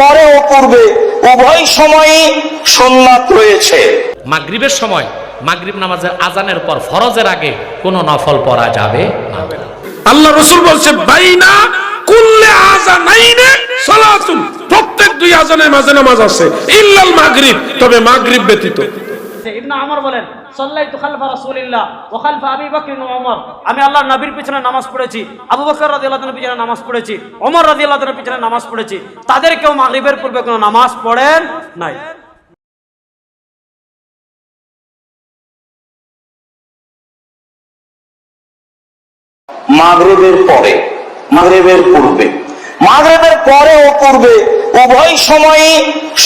পরে ও পূর্বে উভয় সময়ই সোননাথ রয়েছে। মাগরিবের সময় মাগরিব নামাজের আজানের পর ফরজের আগে কোনো নফল পড়া যাবে না। আল্লাহ রসুল বলছে বাইনা কুল্লে আজানাইনে সালাতুন। প্রত্যেক দুই আজানের মাঝে নামাজ আছে। ইল্লাল মাগরিব তবে মাগরিব ব্যতীত। ইবনে আমর বলেন সাল্লাইতু খালফা রাসূলিল্লাহ ওয়া খালফা আবি বকর ওয়া ওমর আমি আল্লাহর নবীর পিছনে নামাজ পড়েছি, আবু বকর রাদিয়াল্লাহু তাআলার পিছনে নামাজ পড়েছি ওমর রাদিয়াল্লাহু তাআলার পিছনে নামাজ পড়েছি। তাদের কেউ মাগরিবের পূর্বে কোনো নামাজ পড়েন নাই। মাগরেবের পরে, মাগরেবের পূর্বে। মাগরেবের পরে ও পূর্বে উভয় সময়ই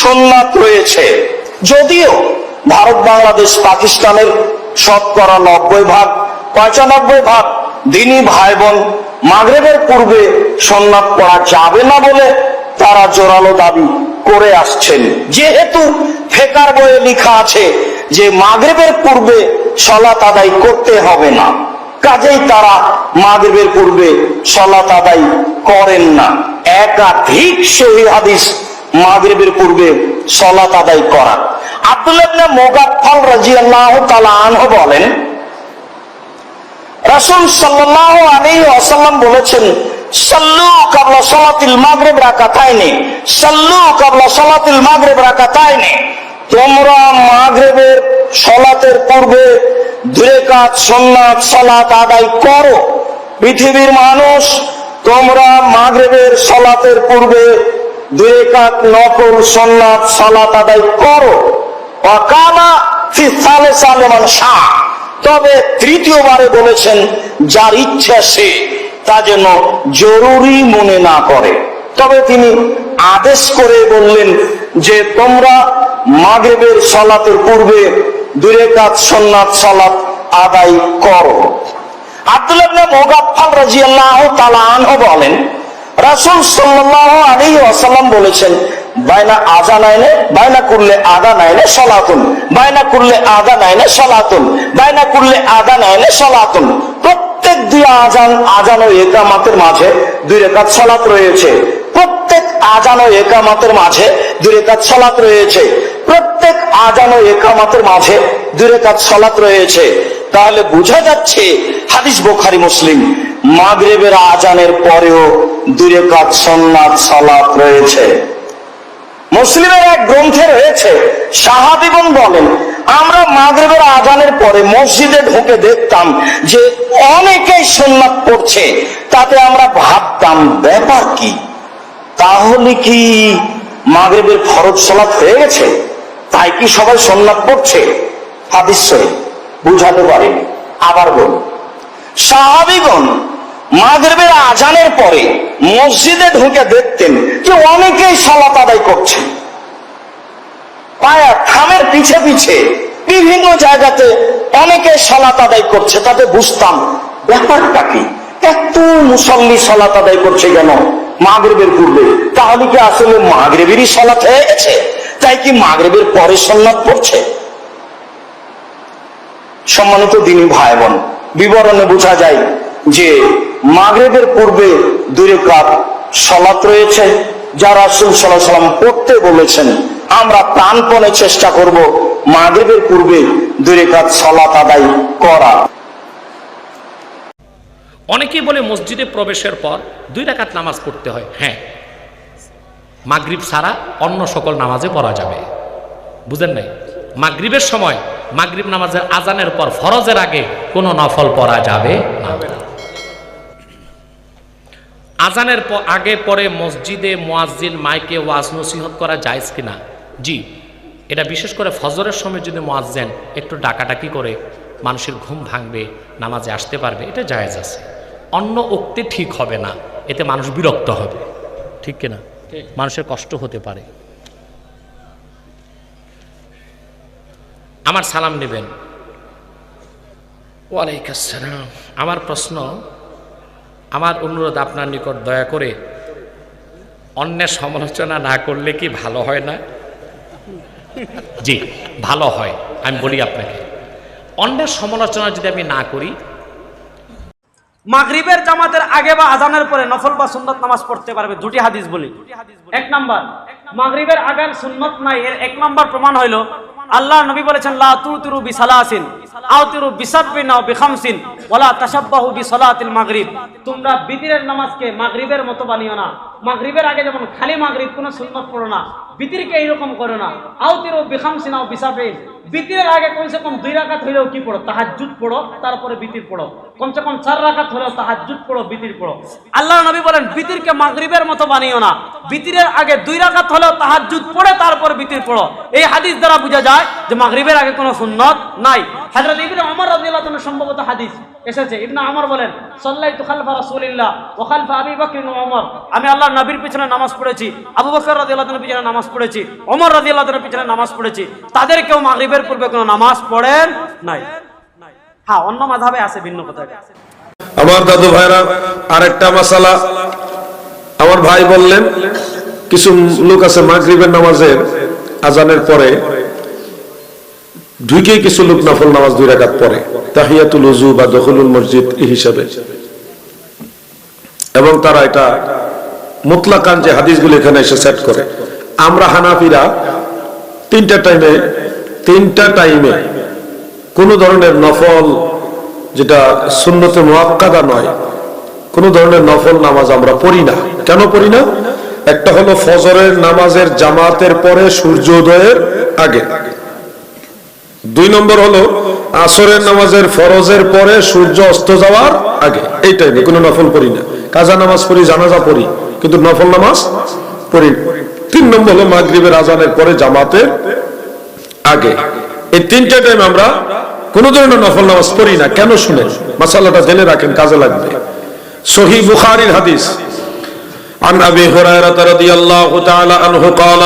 সোননাথ রয়েছে। যদিও ভারত, বাংলাদেশ, পাকিস্তানের শতকরা নব্বই ভাগ পঁচানব্বই ভাগ দিনী ভাই বোন মাগরেবের পূর্বে সোননাথ করা যাবে না বলে তারা জোরালো দাবি করে আসছেন। যেহেতু ফেকার বইয়ে লেখা আছে যে মাগরেবের পূর্বে সলাত আদায় করতে হবে না, কাজেই তারা মাগরিবের পূর্বে সলাত আদায় করেন না। একাধিক সহি হাদিস মাগরিবের পূর্বে সলাত আদায় করা। আব্দুল্লাহ ইবনে মুগাফফাল রাদিয়াল্লাহু তাআলা আনহু বলেন, রাসূল সাল্লাল্লাহু আলাইহি ওয়াসাল্লাম বলেছেন, সাল্লু কাবলা সালাতিল মাগরিব রাকাতাইনি, সাল্লু কাবলা সালাতিল মাগরিব রাকাতাইনি। তোমরা মাগরিবের সলাতের পূর্বে দুই কাজ সুন্নাত, সালাত আদায় করো। পৃথিবীর মানুষ, তোমরা মাগরিবের সলাতের পূর্বে দুই কাজ নকল, সুন্নাত, সালাত আদায় করো। তবে তৃতীয়বারে বলেছেন, যার ইচ্ছা সে তা যেন জরুরি মনে না করে। তবে তিনি আদেশ করে বললেন যে, তোমরা মাগরেবের সলাতের পূর্বে সন্ন্যাত সলাত আদায় করো। আব্দুল্লাহ রাদিয়াল্লাহু তাআলা আনহু বলেন রাসূল ওয়াসাল্লাম বলেছেন, বাইনা আজান আইনে বাইনা করলে আদান আইনে সলাতুন, বাইনা করলে আদান আইনে সলাতুন, বাইনা করলে আদান আইনে সলাতুন। প্রত্যেক দুই আজান আজান ও একামাতের মাঝে দুই রেখাত সলাত রয়েছে। প্রত্যেক আজান ও একামাতের মাঝে দুই রেখাত সলাত রয়েছে। প্রত্যেক আজান ও একামাতের মাঝে দুই রেখাত সলাত রয়েছে। তাহলে বোঝা যাচ্ছে, হাদিস বোখারি, মুসলিম মাগরেবের আজানের পরেও দুই কাজ সন্ন্যাত সলাত রয়েছে। মুসলিমের এক গ্রন্থে রয়েছে সাহাবিগণ বলেন, আমরা মাগরেবের আজানের পরে মসজিদে ঢুকে দেখতাম যে অনেকেই সুন্নাত পড়ছে, তাতে আমরা ভাবতাম, ব্যাপার কি? তাহলে কি মাগরেবের ফরজ সলাৎ হয়ে গেছে? তাই কি সবাই সুন্নাত পড়ছে? হাদিস বুঝাতে পারেনি। আবার বলুন সাহাবিগণ মাগরিবের আজানের পরে মসজিদে ঢুকে দেখতেন যে অনেকেই সালাত আদায় করছে। পায়া থামের পিছে পিছে বিভিন্ন জায়গাতে অনেকে আদায় করছে। তাতে বুঝতাম, ব্যাপারটা কি? এত মুসল্লি আদায় করছে কেন পূর্বে? তাহলে কি আসলে মাগরিবেরই হয়ে গেছে? তাই কি মাগরিবের পরে সন্ন্যাত পড়ছে? সম্মানিত দিনী ভাই বোন, বিবরণে বোঝা যায় যে মাগরেবের পূর্বে দুই কাপ সলাত রয়েছে যা রাসুল সাল্লাহ সাল্লাম পড়তে বলেছেন, আমরা প্রাণপণে চেষ্টা করব মাগরেবের পূর্বে দুই কাপ সলাত আদায় করা। অনেকেই বলে মসজিদে প্রবেশের পর দুই রাকাত নামাজ পড়তে হয়। হ্যাঁ মাগরিব ছাড়া অন্য সকল নামাজে পড়া যাবে। বুঝেন নাই? মাগরিবের সময় মাগরিব নামাজের আজানের পর ফরজের আগে কোনো নফল পড়া যাবে না। আজানের আগে পরে মসজিদে মোয়াজ্জিন মাইকে ওয়াজ নসিহত করা জায়েজ কিনা? জি এটা বিশেষ করে ফজরের সময় যদি মোয়াজ্জেন একটু ডাকাডাকি করে মানুষের ঘুম ভাঙবে নামাজে আসতে পারবে এটা জায়েজ আছে। অন্য উক্তি ঠিক হবে না এতে মানুষ বিরক্ত হবে। ঠিক কিনা? মানুষের কষ্ট হতে পারে। আমার সালাম নেবেন। ওয়ালাইকাসসালাম আমার প্রশ্ন আমার অনুরোধ আপনার নিকট দয়া করে, অন্যের সমালোচনা না করলে কি ভালো হয় না? জি, ভালো হয়, আমি বলি আপনাকে। অন্যের সমালোচনা যদি আমি না করি, মাগরিবের জামাতের আগে বা আজানের পরে নফল বা সুন্নত নামাজ পড়তে পারবে, দুটি হাদিস বলি। এক নাম্বার, মাগরিবের আগের সুন্নত নাই, এর এক নাম্বার প্রমাণ হইল, আল্লাহ নবী বলেছেন, লা তুতিরু বিসালাসিন। আও তিরু বিসাববিন আও বিখামসিন, ওয়ালা তাশাব্বাহু বিসালাতিল মাগরিব। তোমরা বিতিরের নামাজকে মাগরিবের মতো বানিও না। মাগরিবের আগে যেমন খালি মাগরিব, কোনো সুন্নত পড়ো না। বিতিরকে এইরকম করো না। আও তিরু বিখামসিন আও বিসাববিন বিতিরের আগে কমসে কম দুই রাকাত হইলেও কি পড়ো? তাহাজ্জুদ পড়ো, তারপরে বিতির পড়ো। কমসে কম চার রাকাত হলেও তাহাজ্জুদ পড়ো, বিতির পড়ো। আল্লাহ নবী বলেন, বিতিরকে মাগরিবের মতো বানিও না। বিতিরের আগে দুই রাকাত হলেও তাহাজ্জুদ পড়ে, তারপরে বিতির পড়ো। এই হাদিস দ্বারা বোঝা যায় যে মাগরিবের আগে কোনো সুন্নত নাই। হযরত ইবনে ওমর রাদিয়াল্লাহু তাআলা সম্ভবত হাদিস এসেছে। ইবনে ওমর বলেন, সাল্লাইতু খালফা রাসূলিল্লাহ ওয়া খালফা আবি বকর ওয়া ওমর আমি আল্লাহর নবীর পিছনে নামাজ পড়েছি, আবু বকর রাদিয়াল্লাহু তাআলার পিছনে নামাজ পড়েছি ওমর রাদিয়াল্লাহু তাআলার পিছনে নামাজ পড়েছি। তাদের কেউ মাগরিবের পূর্বে কোনো নামাজ পড়েন নাই। হ্যাঁ অন্য মাযহাবে আছে, ভিন্ন কথা আমার দাদু ভাইরা, আরেকটা মাসালা। আমার ভাই বললেন, কিছু লোক আছে মাগরিবের নামাজের আজানের পরে ঢুকে কিছু লোক নফল নামাজ দুই রাকাত পরে তাহিয়াতুল উজু বা দখলুল মসজিদ এই হিসাবে। এবং তারা এটা মুতলাকান যে হাদিসগুলো এখানে এসে সেট করে। আমরা হানাফিরা তিনটা টাইমে তিনটা টাইমে কোন ধরনের নফল যেটা সুন্নতে মোয়াক্কাদা নয়, কোন ধরনের নফল নামাজ আমরা পড়ি না। কেন পড়ি না? একটা হলো ফজরের নামাজের জামাতের পরে সূর্যোদয়ের আগে। দুই নম্বর হলো আসরের নামাজের ফরজের পরে সূর্য অস্ত যাওয়ার আগে এই টাইমে কোনো নফল পড়ি না কাজা নামাজ পড়ি জানাজা পড়ি কিন্তু নফল নামাজ পড়ি না। তিন নম্বর হলো মাগরিবের আজানের পরে জামাতের আগে এই তিনটা টাইম আমরা কোন ধরনের নফল নামাজ পড়ি না কেন শুনে মাসালাটা জেনে রাখেন কাজে লাগবে সহি বুখারীর হাদিস عن ابي هريره رضي الله تعالى عنه قال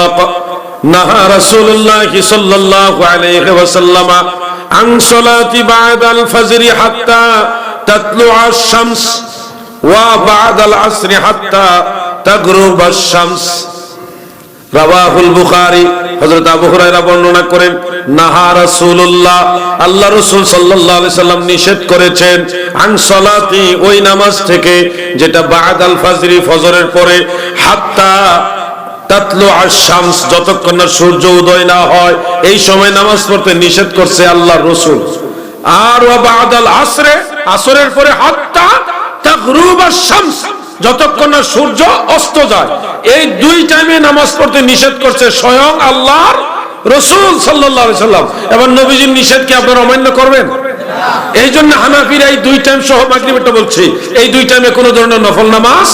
নাহা রাসূলুল্লাহ সাল্লাল্লাহু আলাইহি ওয়াসাল্লাম আন সালাতি বাদাল ফজর হাত্তা শামস ওয়া বাদাল আসর হাত্তা তাগরুব শামস। রাওয়াহুল বুখারী হযরত আবু হুরায়রা বর্ণনা করেন, নাহা রাসূলুল্লাহ, আল্লাহ রাসূল সাল্লাল্লাহু আলাইহি সাল্লাম নিষেধ করেছেন আন সালাতি ওই নামাজ থেকে যেটা বাদাল ফজরি ফজরের পরে হাত্তা যতক্ষণ না সূর্য নামাজ পড়তে নিষেধ করছে অস্ত যায়। এই দুই টাইমে নামাজ পড়তে নিষেধ করছে স্বয়ং আল্লাহর রসুল সাল্লাম। এবার নবীজির নিষেধকে আপনারা অমান্য করবেন? এই জন্য হানাফির এই দুই টাইম সহ মাগরিবেরটা বলছি। এই দুই টাইমে কোনো ধরনের নফল নামাজ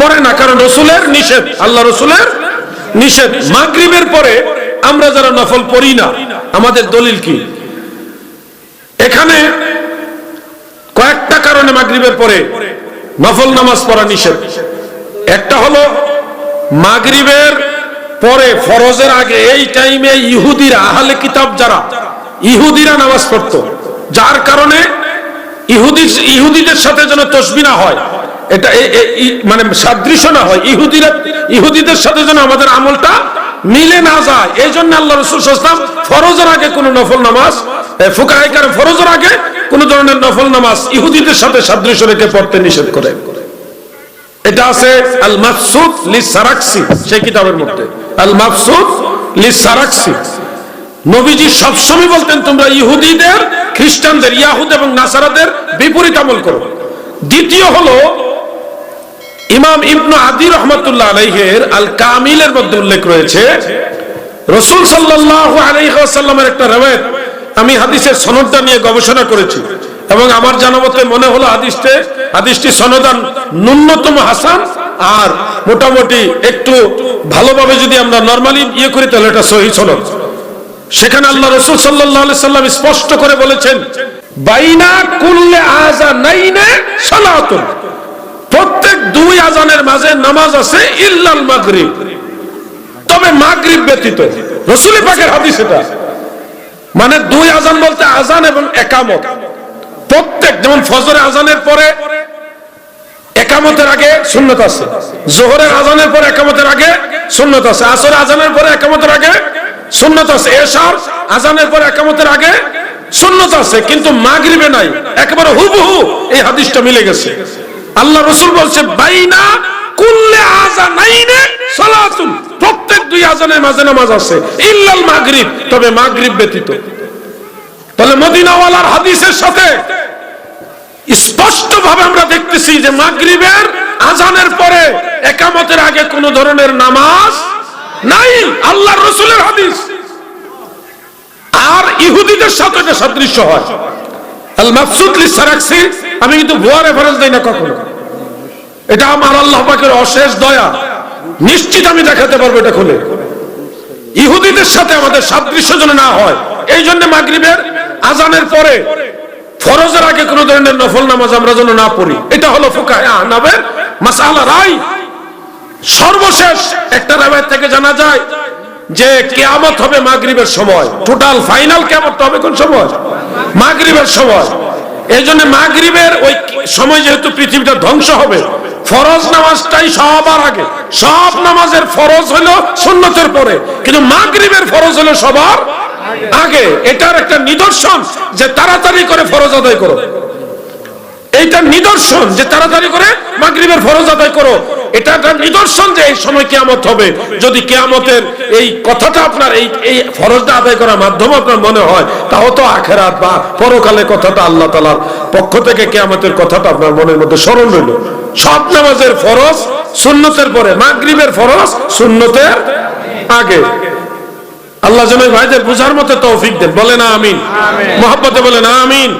পড়ে না, কারণ রসুলের নিষেধ, আল্লাহ রসুলের নিষেধ। মাগরিবের পরে আমরা যারা নফল পড়ি না, আমাদের দলিল কি? এখানে কয়েকটা কারণে মাগরিবের পরে নফল নামাজ পড়া নিষেধ। একটা হলো, মাগরিবের পরে ফরজের আগে এই টাইমে ইহুদিরা, আহলে কিতাব যারা, ইহুদিরা নামাজ পড়তো। যার কারণে ইহুদি ইহুদিদের সাথে যেন তসবি না হয়। এটা মানে সাদৃশ্য না হয়। ইহুদিরা ইহুদিদের সাথে যেন আমাদের আমলটা মিলে না যায়। এই জন্য আল্লাহ রসুল সাল্লাম ফরজের আগে কোনো নফল নামাজ ফুকাহাই কারণ ফরজের আগে কোন ধরনের নফল নামাজ ইহুদিদের সাথে সাদৃশ্য রেখে পড়তে নিষেধ করে। এটা আছে আল মাকসুদ লি সারাক্সি সেই কিতাবের মধ্যে। আল মাকসুদ লি সারাক্সি নবীজি সবসময় বলতেন, তোমরা ইহুদিদের, খ্রিস্টানদের, ইয়াহুদ এবং নাসারাদের বিপরীত আমল করো। দ্বিতীয় হলো ইমাম ইবনু আদি রহমতুল্লাহ আলাইহের আল কামিলের মধ্যে উল্লেখ রয়েছে, রসুল সাল্লাল্লাহু আলাইহি ওয়াসাল্লামের একটা রওয়ায়াত আমি হাদিসের সনদটা নিয়ে গবেষণা করেছি এবং আমার জানা মতে মনে হলো হাদিসতে হাদিসটি সনদান ন্যূনতম হাসান আর মোটামুটি একটু ভালোভাবে যদি আমরা নরমালি ইয়ে করি তাহলে এটা সহি সনদ। সেখানে আল্লাহ রসুল আলাইহি সাল্লাম স্পষ্ট করে বলেছেন, বাইনা কুল্লে আজা নাইনে সালাতুন। প্রত্যেক দুই আজানের মাঝে নামাজ আছে ইল্লাল মাগরিব। তবে মাগরিব ব্যতীত। রসুল পাকের হাদিস এটা। মানে দুই আজান বলতে আজান এবং একামত। প্রত্যেক যেমন ফজরে আজানের পরে একামতের আগে সুন্নত আছে। জোহরের আজানের পরে একামতের আগে সুন্নত আছে। আসরের আজানের পরে একামতের আগে সুন্নত আছে। এশার আজানের পরে একামতের আগে সুন্নত আছে। কিন্তু মাগরিবে নাই। একেবারে হুবহু এই হাদিসটা মিলে গেছে। আল্লাহ রসুল বলছে, বাইনা কুল্লে আজানাইনে সালাতুন। প্রত্যেক দুই আজানের মাঝে নামাজ আছে। ইল্লাল মাগরিব, তবে মাগরিব ব্যতীত। তাহলে মদিনাওয়ালার হাদিসের সাথে স্পষ্ট ভাবে আমরা দেখতেছি যে মাগরিবের আজানের পরে একামতের আগে কোন ধরনের নামাজ নাই। আল্লাহ রসুলের হাদিস। আর ইহুদিদের সাথে এটা সাদৃশ্য হয়। আল মাকসুদ লিসারাকসি আমি কিন্তু ভুয়া রেফারেন্স দেই না কখনো। এটা আমার আল্লাহ পাকের অশেষ দয়া। নিশ্চিত আমি দেখাতে পারব এটা খুলে। ইহুদিদের সাথে আমাদের সাদৃশ্য যেন না হয়। এই জন্য মাগরিবের আজানের পরে, ফরজের আগে কোন ধরনের নফল নামাজ আমরা যেন না পড়ি। এটা হলো ফুকাহে আহনাবের মাসালা রাই সর্বশেষ একটা রাবায়ত থেকে জানা যায় যে কেয়ামত হবে মাগরিবের সময়। টোটাল ফাইনাল কেয়ামত হবে কোন সময়? মাগরিবের সময়। এই জন্য মাগরিবের ওই সময় যেহেতু পৃথিবীটা ধ্বংস হবে, ফরজ নামাজটাই সবার আগে। সব নামাজের ফরজ হলো সুন্নতের পরে, কিন্তু মাগরিবের ফরজ হলো সবার আগে। এটার একটা নিদর্শন যে তাড়াতাড়ি করে ফরজ আদায় করো। এইটা নিদর্শন যে তাড়াতাড়ি করে মাগরিবের ফরজ আদায় করো। এটা একটা নিদর্শন যে এই সময় কেয়ামত হবে। যদি কেয়ামতের এই কথাটা আপনার এই এই ফরজটা আদায় করার মাধ্যমে আপনার মনে হয় তাও তো আখেরাত বা পরকালে কথাটা আল্লাহ তালার পক্ষ থেকে কেয়ামতের কথাটা আপনার মনের মধ্যে স্মরণ রইল। সব নামাজের ফরজ সুন্নতের পরে মাগরিবের ফরজ সুন্নতের আগে। আল্লাহ যেন ভাইদের বুঝার মতো তৌফিক দেন। বলেন আমিন। মোহাম্মতে বলেন আমিন।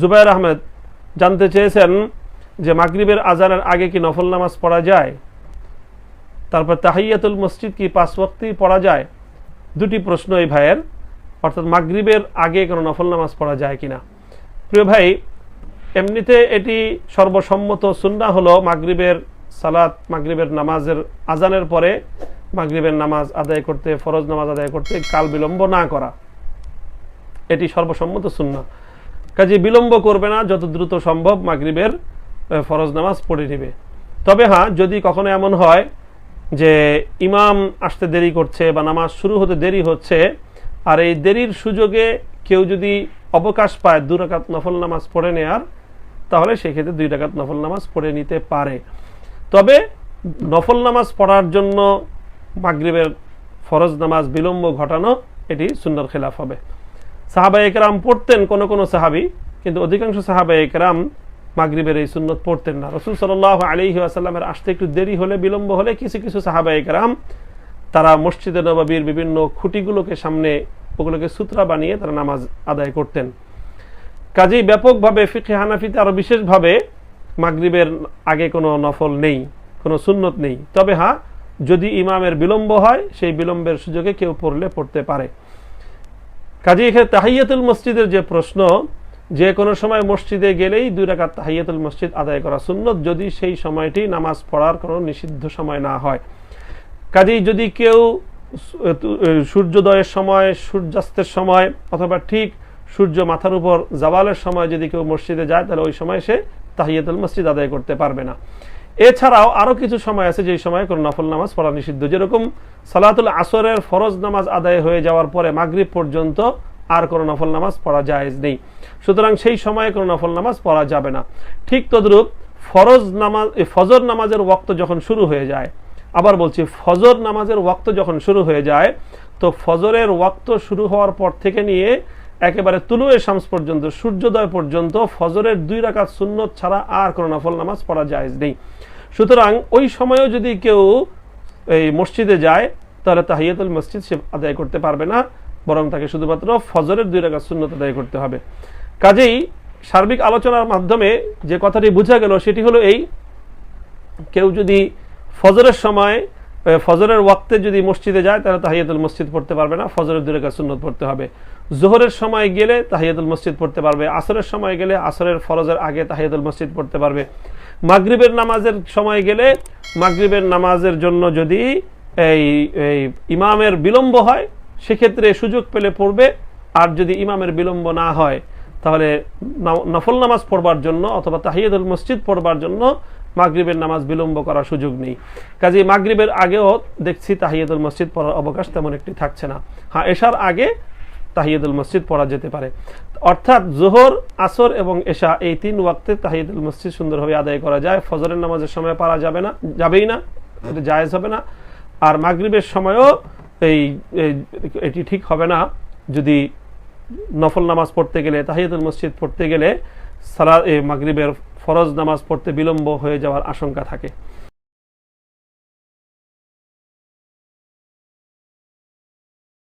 জুবাইর আহমেদ জানতে চেয়েছেন যে মাগরিবের আজানের আগে কি নফল নামাজ পড়া যায়? তারপর তাহিয়াতুল মসজিদ কি পাঁচ ওয়াক্তেই পড়া যায়? দুটি প্রশ্ন এই ভাইয়ের। অর্থাৎ মাগরিবের আগে কোনো নফল নামাজ পড়া যায় কিনা? প্রিয় ভাই, এমনিতে এটি সর্বসম্মত সুন্না হলো মাগরিবের সালাত, মাগরিবের নামাজের আজানের পরে মাগরিবের নামাজ আদায় করতে, ফরজ নামাজ আদায় করতে কাল বিলম্ব না করা। এটি সর্বসম্মত সুন্না কাজে বিলম্ব করবে না, যত দ্রুত সম্ভব মাগরিবের ফরজ নামাজ পড়ে নেবে। তবে হ্যাঁ যদি কখনো এমন হয় যে ইমাম আসতে দেরি করছে বা নামাজ শুরু হতে দেরি হচ্ছে, আর এই দেরির সুযোগে কেউ যদি অবকাশ পায় দু রাকাত নফল নামাজ পড়ে নেয়ার, তাহলে সেক্ষেত্রে দুই রাকাত নফল নামাজ পড়ে নিতে পারে। তবে নফল নামাজ পড়ার জন্য মাগরিবের ফরজ নামাজ বিলম্ব ঘটানো, এটি সুন্দর খেলাফ হবে। সাহাবা একরাম পড়তেন কোন কোন সাহাবি, কিন্তু অধিকাংশ সাহাবা একরাম মাগরিবের এই সুন্নত পড়তেন না। রসুল সাল আলী আসাল্লামের আসতে একটু দেরি হলে, বিলম্ব হলে কিছু কিছু সাহাবা একরাম তারা মসজিদে নবাবির বিভিন্ন খুঁটিগুলোকে সামনে ওগুলোকে সূত্রা বানিয়ে তারা নামাজ আদায় করতেন। কাজেই ব্যাপকভাবে ফিকে হানাফিতে আরও বিশেষভাবে মাগরিবের আগে কোনো নফল নেই, কোনো সুন্নত নেই। তবে হ্যাঁ যদি ইমামের বিলম্ব হয়, সেই বিলম্বের সুযোগে কেউ পড়লে পড়তে পারে। কাজে এখানে তাহিয়াতুল মসজিদের যে প্রশ্ন যে কোনো সময় মসজিদে গেলেই দুই রাকাত তাহিয়াতুল মসজিদ আদায় করা সুন্নত, যদি সেই সময়টি নামাজ পড়ার কোনো নিষিদ্ধ সময় না হয়। কাজেই যদি কেউ সূর্যোদয়ের সময়, সূর্যাস্তের সময় অথবা ঠিক সূর্য মাথার উপর জাওয়ালের সময় যদি কেউ মসজিদে যায়, তাহলে ওই সময় সে তাহিয়াতুল মসজিদ আদায় করতে পারবে না। এছাড়াও আরও কিছু সময় আছে যেই সময় কোনো নফল নামাজ পড়া নিষিদ্ধ। যেরকম সালাতুল আসরের ফরজ নামাজ আদায় হয়ে যাওয়ার পরে মাগরিব পর্যন্ত আর কোনো নফল নামাজ পড়া জায়েজ নেই। সুতরাং সেই সময়ে কোনো নফল নামাজ পড়া যাবে না। ঠিক তদ্রূপ ফরজ নামাজ ফজর নামাজের ওয়াক্ত যখন শুরু হয়ে যায়, আবার বলছি ফজর নামাজের ওয়াক্ত যখন শুরু হয়ে যায়, তো ফজরের ওয়াক্ত শুরু হওয়ার পর থেকে নিয়ে একেবারে তুলুয়ে শামস পর্যন্ত, সূর্যোদয় পর্যন্ত ফজরের দুই রাকাত সুন্নত ছাড়া আর কোনো নফল নামাজ পড়া জায়েজ নেই। সুতরাং ওই সময়ও যদি কেউ এই মসজিদে যায়, তাহলে তাহিয়াতুল মসজিদ সে আদায় করতে পারবে না। বরং তাকে শুধুমাত্র ফজরের দুই রাকাত সুন্নত আদায় করতে হবে। কাজেই সার্বিক আলোচনার মাধ্যমে যে কথাটি বোঝা গেল সেটি হলো এই, কেউ যদি ফজরের সময় ফজরের ওয়াক্তে যদি মসজিদে যায়, তাহলে তাহিয়াতুল মসজিদ পড়তে পারবে না, ফজরের দুই রাকাত সুন্নত পড়তে হবে। জোহরের সময় গেলে তাহিয়াতুল মসজিদ পড়তে পারবে, আসরের সময় গেলে আসরের ফরজের আগে তাহিয়াতুল মসজিদ পড়তে পারবে। মাগরিবের নামাজের সময় গেলে মাগরিবের নামাজের জন্য যদি এই ইমামের বিলম্ব হয় সেক্ষেত্রে সুযোগ পেলে পড়বে। আর যদি ইমামের বিলম্ব না হয়, তাহলে নফল নামাজ পড়বার জন্য অথবা তাহিয়াতুল মসজিদ পড়বার জন্য মাগরিবের নামাজ বিলম্ব করার সুযোগ নেই। কাজে মাগরিবের আগেও দেখছি তাহিয়াতুল মসজিদ পড়ার অবকাশ তেমন একটি থাকছে না। হ্যাঁ এশার আগে তাহিয়াতুল মসজিদ পড়া যেতে পারে। অর্থাৎ জোহর, আসর এবং এশা এই তিন ওয়াক্তে তাহিয়াতুল মসজিদ সুন্দরভাবে আদায় করা যায়। ফজরের নামাজের সময় পারা যাবে না, যাবেই না, এটা জায়েজ হবে না। আর মাগরিবের সময়ও এই এটি ঠিক হবে না। যদি নফল নামাজ পড়তে গেলে, তাহিয়াতুল মসজিদ পড়তে গেলে সালা মাগরিবের ফরজ নামাজ পড়তে বিলম্ব হয়ে যাওয়ার আশঙ্কা থাকে।